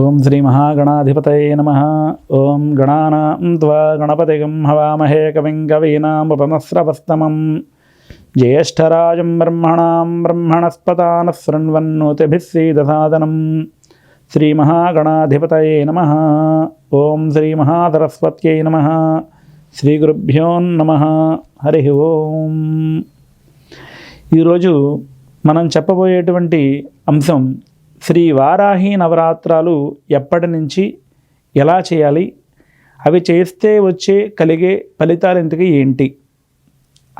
ఓం శ్రీ మహాగణాధిపతయ నమ. ఓం గణానాం త్వా గణపతిగం హవామహే కవిం కవీనాముపమస్రవస్తమం జ్యేష్ఠరాజం బ్రహ్మణాం బ్రహ్మణస్పతాన శృణ్వన్నోతిభిస్సీదసాదనం శ్రీ మహాగణాధిపతయ నమ. ఓం శ్రీ మహాసరస్వత్యై నమ. శ్రీ గురుభ్యోన్నమ హరి ఓం. ఈరోజు మనం చెప్పబోయేటువంటి అంశం శ్రీ వారాహి నవరాత్రాలు ఎప్పటి నుంచి ఎలా చేయాలి? అవి చేస్తే వచ్చే కలిగే ఫలితాలు ఇంతకీ ఏంటి?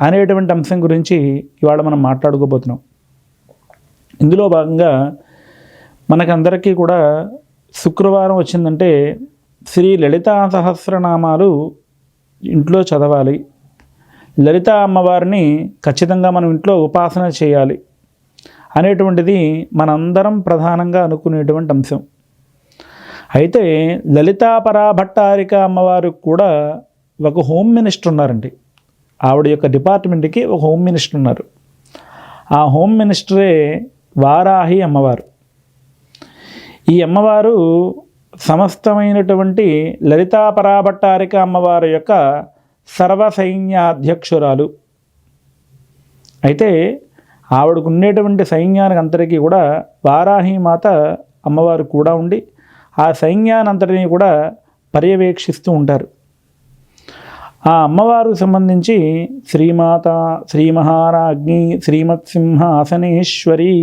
అనేటువంటి అంశం గురించి ఇవాళ మనం మాట్లాడుకోబోతున్నాం. ఇందులో భాగంగా మనకందరికీ కూడా శుక్రవారం వచ్చిందంటే శ్రీ లలితా సహస్రనామాలు ఇంట్లో చదవాలి. లలిత అమ్మవారిని ఖచ్చితంగా మనం ఇంట్లో ఉపాసన చేయాలి. అనేటువంటిది మనందరం ప్రధానంగా అనుకునేటువంటి అంశం. అయితే లలితాపరా భట్టారిక అమ్మవారు కూడా ఒక హోమ్ మినిస్టర్ ఉన్నారండి. ఆవిడ యొక్క డిపార్ట్మెంట్కి ఒక హోమ్ మినిస్టర్ ఉన్నారు. ఆ హోమ్ మినిస్టరే వారాహి అమ్మవారు. ఈ అమ్మవారు సమస్తమైనటువంటి లలితాపరా భట్టారిక అమ్మవారి యొక్క సర్వసైన్యాధ్యక్షురాలు. అయితే ఆవిడకు ఉండేటువంటి సైన్యానికంతటికీ కూడా వారాహి మాత అమ్మవారు కూడా ఉండి ఆ సైన్యానంతటినీ కూడా పర్యవేక్షిస్తూ ఉంటారు. ఆ అమ్మవారు సంబంధించి శ్రీమాత శ్రీ మహారాజ్ఞి శ్రీమత్సింహాసనేశ్వరీ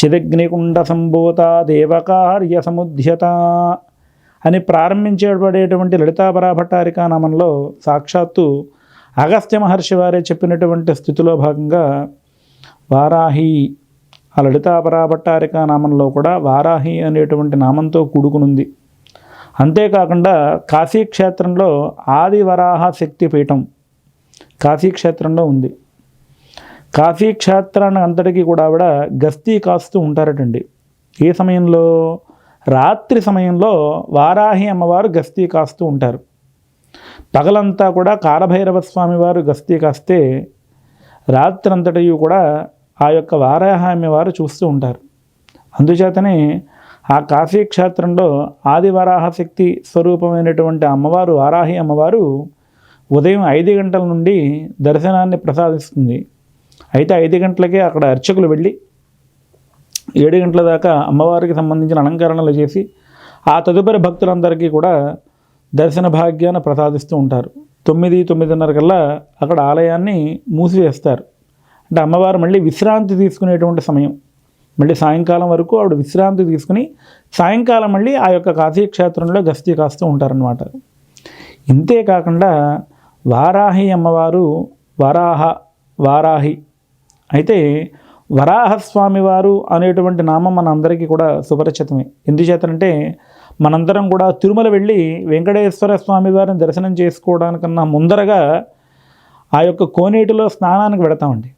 చిదగ్నికుండ సంభూత దేవకార్య సముధ్యత అని ప్రారంభించబడేటువంటి లలితాపరా భట్టారికా నామంలో సాక్షాత్తు అగస్త్య మహర్షి వారే చెప్పినటువంటి స్థితిలో భాగంగా వారాహి ఆ లలితాపరా భట్టారిక నామంలో కూడా వారాహి అనేటువంటి నామంతో కూడుకునుంది. అంతేకాకుండా కాశీక్షేత్రంలో ఆదివరాహ శక్తి పీఠం కాశీక్షేత్రంలో ఉంది. కాశీక్షేత్రాన్ని అంతటికీ కూడా ఆవిడ గస్తీ కాస్తూ ఉంటారటండి. ఏ సమయంలో? రాత్రి సమయంలో వారాహి అమ్మవారు గస్తీ కాస్తూ ఉంటారు. పగలంతా కూడా కాలభైరవ స్వామి వారు గస్తీ కాస్తే రాత్రంతటయు కూడా ఆ యొక్క వారాహామి వారు చూస్తూ ఉంటారు. అందుచేతనే ఆ కాశీ క్షేత్రంలో ఆదివరాహ శక్తి స్వరూపమైనటువంటి అమ్మవారు వారాహి అమ్మవారు ఉదయం ఐదు గంటల నుండి దర్శనాన్ని ప్రసాదిస్తుంది. అయితే ఐదు గంటలకే అక్కడ అర్చకులు వెళ్ళి ఏడు గంటల దాకా అమ్మవారికి సంబంధించిన అలంకరణలు చేసి ఆ తదుపరి భక్తులందరికీ కూడా దర్శన భాగ్యాన్ని ప్రసాదిస్తూ ఉంటారు. తొమ్మిది తొమ్మిదిన్నర కల్లా అక్కడ ఆలయాన్ని మూసివేస్తారు. అంటే అమ్మవారు మళ్ళీ విశ్రాంతి తీసుకునేటువంటి సమయం. మళ్ళీ సాయంకాలం వరకు ఆవిడ విశ్రాంతి తీసుకుని సాయంకాలం మళ్ళీ ఆ యొక్క కాశీ క్షేత్రంలో గస్తీ కాస్తూ ఉంటారనమాట ఇంతే కాకుండా వారాహి అమ్మవారు వరాహ వారాహి. అయితే వరాహస్వామివారు అనేటువంటి నామం మన అందరికీ కూడా సుపరిచితమే. ఎందుచేతనంటే మనందరం కూడా తిరుమల వెళ్ళి వెంకటేశ్వర స్వామి వారిని దర్శనం చేసుకోవడానికన్నా ముందరగా ఆ యొక్క కోనేటిలో స్నానానికి పెడతామండి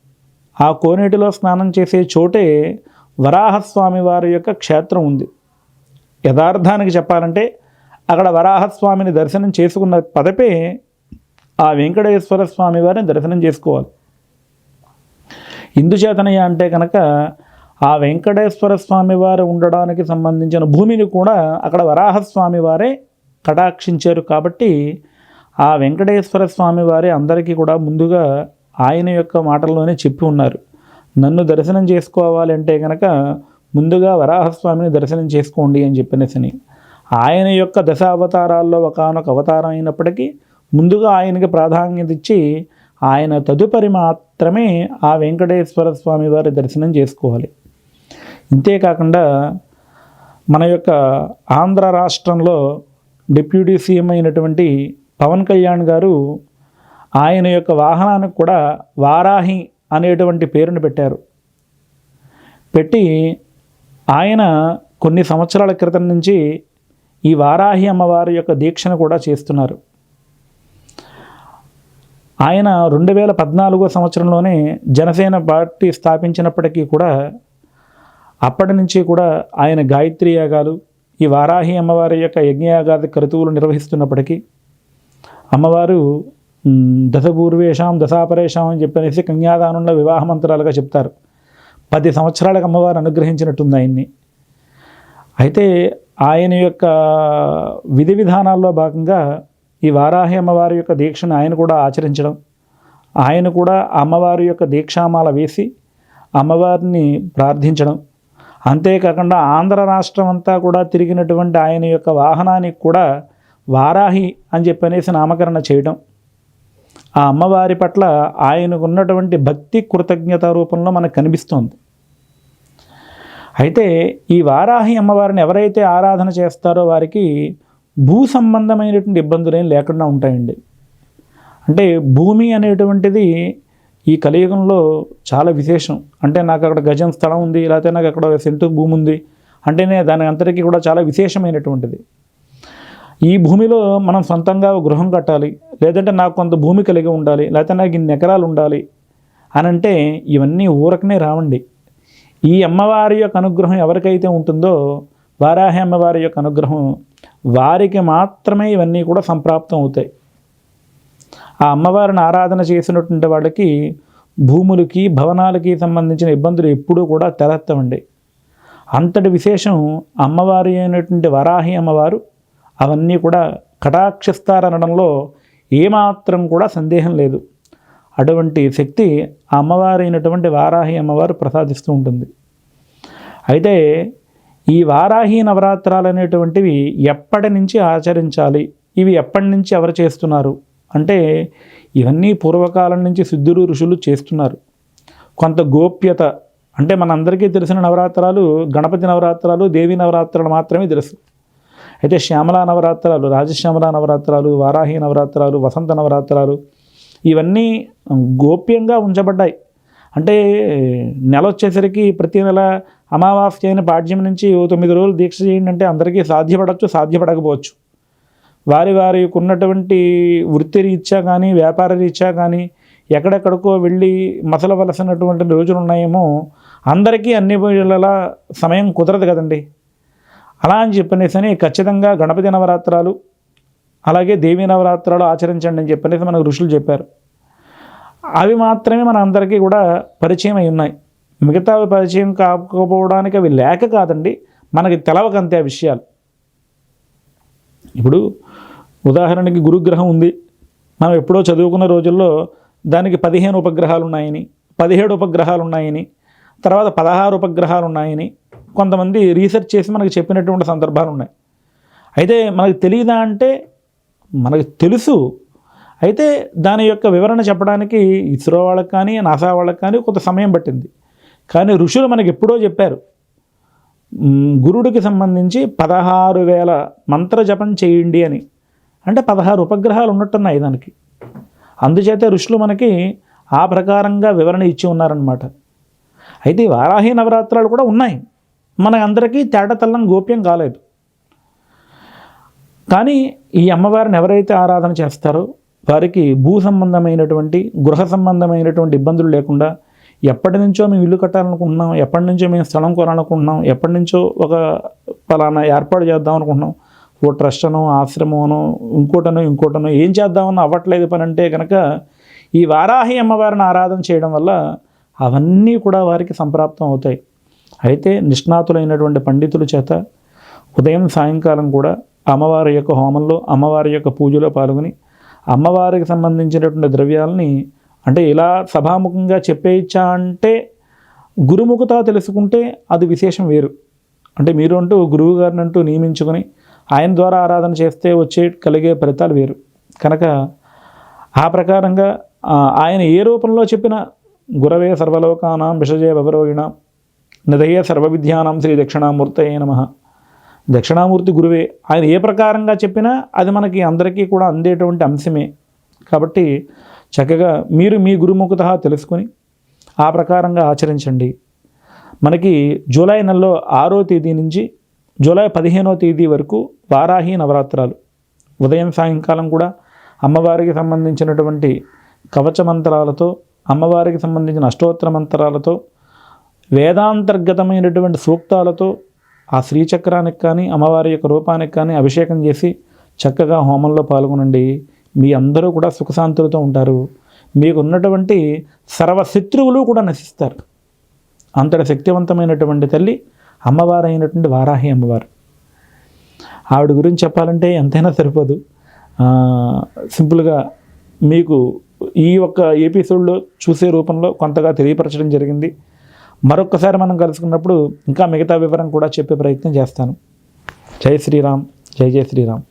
ఆ కోనేటిలో స్నానం చేసే చోటే వరాహస్వామి వారి యొక్క క్షేత్రం ఉంది. యథార్థానికి చెప్పాలంటే అక్కడ వరాహస్వామిని దర్శనం చేసుకున్న పదపే ఆ వెంకటేశ్వర స్వామి వారిని దర్శనం చేసుకోవాలి. ఇందుచేతనయ్య అంటే కనుక ఆ వెంకటేశ్వర స్వామి వారు ఉండడానికి సంబంధించిన భూమిని కూడా అక్కడ వరాహస్వామి వారే కటాక్షించారు కాబట్టి ఆ వెంకటేశ్వర స్వామి వారే అందరికీ కూడా ముందుగా ఆయన యొక్క మాటల్లోనే చెప్పి ఉన్నారు. నన్ను దర్శనం చేసుకోవాలంటే కనుక ముందుగా వరాహస్వామిని దర్శనం చేసుకోండి అని చెప్పినసని. ఆయన యొక్క దశావతారాల్లో ఒకనొక అవతారం అయినప్పటికీ ముందుగా ఆయనకి ప్రాధాన్యత ఇచ్చి ఆయన తదుపరి మాత్రమే ఆ వెంకటేశ్వర స్వామి వారి దర్శనం చేసుకోవాలి. ఇంతేకాకుండా మన యొక్క ఆంధ్ర రాష్ట్రంలో డిప్యూటీ సీఎం అయినటువంటి పవన్ కళ్యాణ్ గారు ఆయన యొక్క వాహనానికి కూడా వారాహి అనేటువంటి పేరును పెట్టారు. పెట్టి ఆయన కొన్ని సంవత్సరాల క్రితం నుంచి ఈ వారాహి అమ్మవారి యొక్క దీక్షను కూడా చేస్తున్నారు. ఆయన రెండు వేల పద్నాలుగో సంవత్సరంలోనే జనసేన పార్టీ స్థాపించినప్పటికీ కూడా అప్పటి నుంచి కూడా ఆయన గాయత్రి యాగాలు ఈ వారాహి అమ్మవారి యొక్క యజ్ఞయాగాది క్రతువులు నిర్వహిస్తున్నప్పటికీ అమ్మవారు దశపూర్వేషాం దశాపరేషాం అని చెప్పనేసి కన్యాదానంలో వివాహ మంత్రాలుగా చెప్తారు. పది సంవత్సరాలకు అమ్మవారు అనుగ్రహించినట్టుంది ఆయన్ని. అయితే ఆయన యొక్క విధి విధానాల్లో భాగంగా ఈ వారాహి అమ్మవారి యొక్క దీక్షను ఆయన కూడా ఆచరించడం ఆయన కూడా అమ్మవారి యొక్క దీక్షామాల వేసి అమ్మవారిని ప్రార్థించడం అంతేకాకుండా ఆంధ్ర రాష్ట్రం అంతా కూడా తిరిగినటువంటి ఆయన యొక్క వాహనానికి కూడా వారాహి అని చెప్పి అనేసి నామకరణ చేయడం ఆ అమ్మవారి పట్ల ఆయనకు ఉన్నటువంటి భక్తి కృతజ్ఞత రూపంలో మనకు కనిపిస్తోంది. అయితే ఈ వారాహి అమ్మవారిని ఎవరైతే ఆరాధన చేస్తారో వారికి భూ సంబంధమైనటువంటి ఇబ్బందులు ఏం లేకుండా ఉంటాయండి. అంటే భూమి అనేటువంటిది ఈ కలియుగంలో చాలా విశేషం. అంటే నాకు అక్కడ గజం స్థలం ఉంది లేకపోతే నాకు అక్కడ సెంటు భూమి ఉంది అంటేనే దాని అంతటికీ కూడా చాలా విశేషమైనటువంటిది. ఈ భూమిలో మనం సొంతంగా గృహం కట్టాలి లేదంటే నాకు కొంత భూమి కలిగి ఉండాలి లేకపోతే నాకు ఇన్ని ఎకరాలు ఉండాలి అని అంటే ఇవన్నీ ఊరకనే రావండి. ఈ అమ్మవారి యొక్క అనుగ్రహం ఎవరికైతే ఉంటుందో వారాహి అమ్మవారి యొక్క అనుగ్రహం వారికి మాత్రమే ఇవన్నీ కూడా సంప్రాప్తం అవుతాయి. ఆ అమ్మవారిని ఆరాధన చేసినటువంటి వాళ్ళకి భూములకి భవనాలకి సంబంధించిన ఇబ్బందులు ఎప్పుడూ కూడా తెలెత్తవండి. అంతటి విశేషం అమ్మవారి అయినటువంటి వరాహి అమ్మవారు అవన్నీ కూడా కటాక్షిస్తారనడంలో ఏమాత్రం కూడా సందేహం లేదు. అటువంటి శక్తి ఆ అమ్మవారి అయినటువంటి వారాహి అమ్మవారు ప్రసాదిస్తూ ఉంటుంది. అయితే ఈ వారాహి నవరాత్రాలు అనేటువంటివి ఎప్పటి నుంచి ఆచరించాలి? ఇవి ఎప్పటి నుంచి ఎవరు చేస్తున్నారు? అంటే ఇవన్నీ పూర్వకాలం నుంచి సిద్ధులు ఋషులు చేస్తున్నారు. కొంత గోప్యత అంటే మనందరికీ తెలిసిన నవరాత్రాలు గణపతి నవరాత్రాలు దేవి నవరాత్రాలు మాత్రమే తెలుసు. అయితే శ్యామలా నవరాత్రాలు రాజశ్యామల నవరాత్రాలు వారాహి నవరాత్రాలు వసంత నవరాత్రాలు ఇవన్నీ గోప్యంగా ఉంచబడ్డాయి. అంటే నెల వచ్చేసరికి ప్రతి నెల అమావాస్య అయిన పాడ్యం నుంచి ఓ తొమ్మిది రోజులు దీక్ష చేయండి అంటే అందరికీ సాధ్యపడవచ్చు సాధ్యపడకపోవచ్చు. వారి వారికి ఉన్నటువంటి వృత్తి రీత్యా కానీ వ్యాపార రీత్యా కానీ ఎక్కడెక్కడికో వెళ్ళి మసలవలసినటువంటి రోజులు ఉన్నాయేమో అందరికీ అన్ని వేళలా సమయం కుదరదు కదండి. అలా అని చెప్పనేసని ఖచ్చితంగా గణపతి నవరాత్రాలు అలాగే దేవీ నవరాత్రాలు ఆచరించండి అని చెప్పనేసి మనకు ఋషులు చెప్పారు. అవి మాత్రమే మన అందరికీ కూడా పరిచయం అయి ఉన్నాయి. మిగతా పరిచయం కాకపోవడానికి అవి లేక కాదండి మనకి తెలవకంతే ఆ విషయాలు. ఇప్పుడు ఉదాహరణకి గురుగ్రహం ఉంది. మనం ఎప్పుడో చదువుకున్న రోజుల్లో దానికి పదిహేను ఉపగ్రహాలు ఉన్నాయని పదిహేడు ఉపగ్రహాలు ఉన్నాయని తర్వాత పదహారు ఉపగ్రహాలు ఉన్నాయని కొంతమంది రీసెర్చ్ చేసి మనకు చెప్పినటువంటి సందర్భాలు ఉన్నాయి అయితే మనకు తెలియదా అంటే మనకు తెలుసు. అయితే దాని యొక్క వివరణ చెప్పడానికి ఇస్రో వాళ్ళకి కానీ నాసా వాళ్ళకి కానీ కొంత సమయం పట్టింది. కానీ ఋషులు మనకి ఎప్పుడో చెప్పారు గురుడికి సంబంధించి పదహారు వేల మంత్ర జపం చేయండి అని. అంటే పదహారు ఉపగ్రహాలు ఉన్నట్టున్నాయి దానికి. అందుచేత ఋషులు మనకి ఆ ప్రకారంగా వివరణ ఇచ్చి ఉన్నారనమాట అయితే వారాహి నవరాత్రాలు కూడా ఉన్నాయి. మన అందరికీ తేటతల్లం గోప్యం కాలేదు. కానీ ఈ అమ్మవారిని ఎవరైతే ఆరాధన చేస్తారో వారికి భూ సంబంధమైనటువంటి గృహ సంబంధమైనటువంటి ఇబ్బందులు లేకుండా ఎప్పటి నుంచో మేము ఇల్లు కట్టాలనుకుంటున్నాం ఎప్పటి నుంచో మేము స్థలం కొనాలనుకుంటున్నాం ఎప్పటి నుంచో ఒక పలానా ఏర్పాటు చేద్దాం అనుకుంటున్నాం ఓ ట్రస్ట్ అనో ఆశ్రమమనో ఇంకోటనో ఇంకోటనో ఏం చేద్దామని అవ్వట్లేదు పని అంటే కనుక ఈ వారాహి అమ్మవారిని ఆరాధన చేయడం వల్ల అవన్నీ కూడా వారికి సంప్రాప్తం అవుతాయి. అయితే నిష్ణాతులైనటువంటి పండితుల చేత ఉదయం సాయంకాలం కూడా అమ్మవారి యొక్క హోమంలో అమ్మవారి యొక్క పూజలో పాల్గొని అమ్మవారికి సంబంధించినటువంటి ద్రవ్యాలని అంటే ఇలా సభాముఖంగా చెప్పేయచ్చా అంటే గురుముఖత తెలుసుకుంటే అది విశేషం వేరు. అంటే మీరు అంటూ గురువు గారిని అంటూ నియమించుకొని ఆయన ద్వారా ఆరాధన చేస్తే వచ్చే కలిగే ఫలితాలు వేరు. కనుక ఆ ప్రకారంగా ఆయన ఏ రూపంలో చెప్పిన గురవే సర్వలోకానాం విషజయ నిదయ సర్వ సర్వవిద్యానాం శ్రీ దక్షిణామూర్తయే నమ. దక్షిణామూర్తి గురువే. ఆయన ఏ ప్రకారంగా చెప్పినా అది మనకి అందరికీ కూడా అందేటువంటి అంశమే. కాబట్టి చక్కగా మీరు మీ గురుముఖత తెలుసుకొని ఆ ప్రకారంగా ఆచరించండి. మనకి జూలై నెలలో ఆరో తేదీ నుంచి జూలై పదిహేనో తేదీ వరకు వారాహి నవరాత్రాలు. ఉదయం సాయంకాలం కూడా అమ్మవారికి సంబంధించినటువంటి కవచ మంత్రాలతో అమ్మవారికి సంబంధించిన అష్టోత్తర మంత్రాలతో వేదాంతర్గతమైనటువంటి సూక్తాలతో ఆ శ్రీచక్రానికి కానీ అమ్మవారి యొక్క రూపానికి కానీ అభిషేకం చేసి చక్కగా హోమంలో పాల్గొనండి. మీ అందరూ కూడా సుఖశాంతులతో ఉంటారు. మీకు ఉన్నటువంటి సర్వశత్రువులు కూడా నశిస్తారు. అంతటి శక్తివంతమైనటువంటి తల్లి అమ్మవారు అయినటువంటి వారాహి అమ్మవారు. ఆవిడ గురించి చెప్పాలంటే ఎంతైనా సరిపోదు. సింపుల్గా మీకు ఈ ఒక్క ఎపిసోడ్లో చూసే రూపంలో కొంతగా తెలియపరచడం జరిగింది. మరొక్కసారి మనం కలుసుకున్నప్పుడు ఇంకా మిగతా వివరం కూడా చెప్పే ప్రయత్నం చేస్తాను. జై శ్రీరామ్ జై జై శ్రీరామ్.